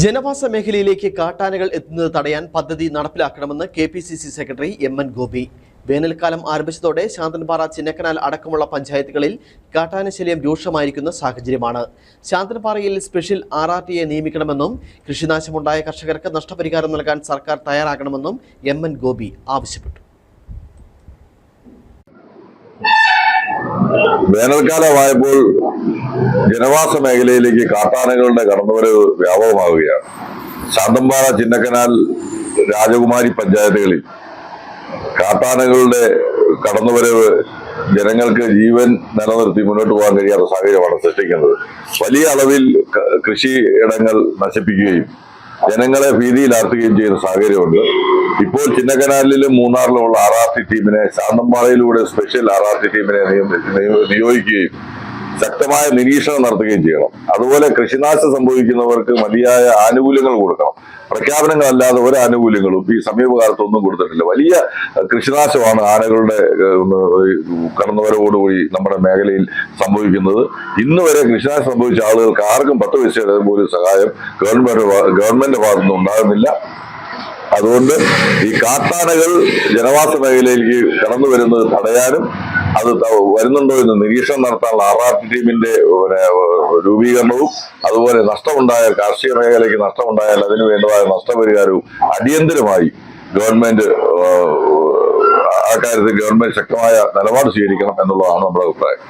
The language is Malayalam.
ജനവാസ മേഖലയിലേക്ക് കാട്ടാനകൾ എത്തുന്നത് തടയാൻ പദ്ധതി നടപ്പിലാക്കണമെന്ന് K P C C secretary M N Gopi. വേനൽക്കാലം ആരംഭിച്ചതോടെ ശാന്തൻപാറ ചിന്നക്കനാൽ അടക്കമുള്ള പഞ്ചായത്തുകളിൽ കാട്ടാനശല്യം രൂക്ഷമായിരിക്കുന്ന സാഹചര്യമാണ്. ശാന്തൻപാറയിൽ സ്പെഷ്യൽ ആർ ആർ ടിയെ നിയമിക്കണമെന്നും കൃഷിനാശമുണ്ടായ കർഷകർക്ക് നഷ്ടപരിഹാരം നൽകാൻ സർക്കാർ തയ്യാറാകണമെന്നും എം എൻ ഗോപി ആവശ്യപ്പെട്ടു. വേനൽക്കാലമായപ്പോൾ ജനവാസ മേഖലയിലേക്ക് കാട്ടാനകളുടെ കടന്നുവരവ് വ്യാപകമാവുകയാണ്. ശാന്തമ്പാറ ചിന്നക്കനാൽ രാജകുമാരി പഞ്ചായത്തുകളിൽ കാട്ടാനകളുടെ കടന്നുവരവ് ജനങ്ങൾക്ക് ജീവൻ നിലനിർത്തി മുന്നോട്ട് പോകാൻ കഴിയാത്ത സാഹചര്യമാണ് സൃഷ്ടിക്കുന്നത്. വലിയ അളവിൽ കൃഷിയിടങ്ങൾ നശിപ്പിക്കുകയും ജനങ്ങളെ ഭീതിയിലാർത്തുകയും ചെയ്യുന്ന സാഹചര്യമുണ്ട്. ഇപ്പോൾ ചിന്നക്കനാലിലും മൂന്നാറിലുമുള്ള ആർ ആർ സി ടീമിനെ ശാന്തമ്പാറയിലൂടെ സ്പെഷ്യൽ ആർ ആർ സി ടീമിനെ നിയോഗിക്കുകയും ശക്തമായ നിരീക്ഷണം നടത്തുകയും ചെയ്യണം. അതുപോലെ കൃഷിനാശം സംഭവിക്കുന്നവർക്ക് മതിയായ ആനുകൂല്യങ്ങൾ കൊടുക്കണം. പ്രഖ്യാപനങ്ങളല്ലാതെ ഒരു ആനുകൂല്യങ്ങളും ഈ സമീപകാലത്തൊന്നും കൊടുത്തിട്ടില്ല. വലിയ കൃഷിനാശമാണ് ആനകളുടെ കടന്നവരോടുകൂടി നമ്മുടെ മേഖലയിൽ സംഭവിക്കുന്നത്. ഇന്ന് വരെ കൃഷിനാശം സംഭവിച്ച ആളുകൾക്ക് ആർക്കും പത്ത് പൈസയുടെ പോലും സഹായം ഗവൺമെന്റ് ഗവൺമെന്റ് ഭാഗത്തുനിന്ന് ഉണ്ടാകുന്നില്ല. അതുകൊണ്ട് ഈ കാട്ടാനകൾ ജനവാസ മേഖലയിലേക്ക് കടന്നു വരുന്നത് തടയാനും അത് വരുന്നുണ്ടോ എന്ന് നിരീക്ഷണം നടത്താനുള്ള ആർ ആർ ടി ടീമിന്റെ രൂപീകരണവും അതുപോലെ നഷ്ടമുണ്ടായ കാർഷിക മേഖലയ്ക്ക് നഷ്ടമുണ്ടായാൽ അതിനു വേണ്ടതായ നഷ്ടപരിഹാരവും അടിയന്തരമായി ഗവൺമെന്റ് ആ കാര്യത്തിൽ ഗവൺമെന്റ് ശക്തമായ നിലപാട് സ്വീകരിക്കണം എന്നുള്ളതാണ് നമ്മുടെ അഭിപ്രായം.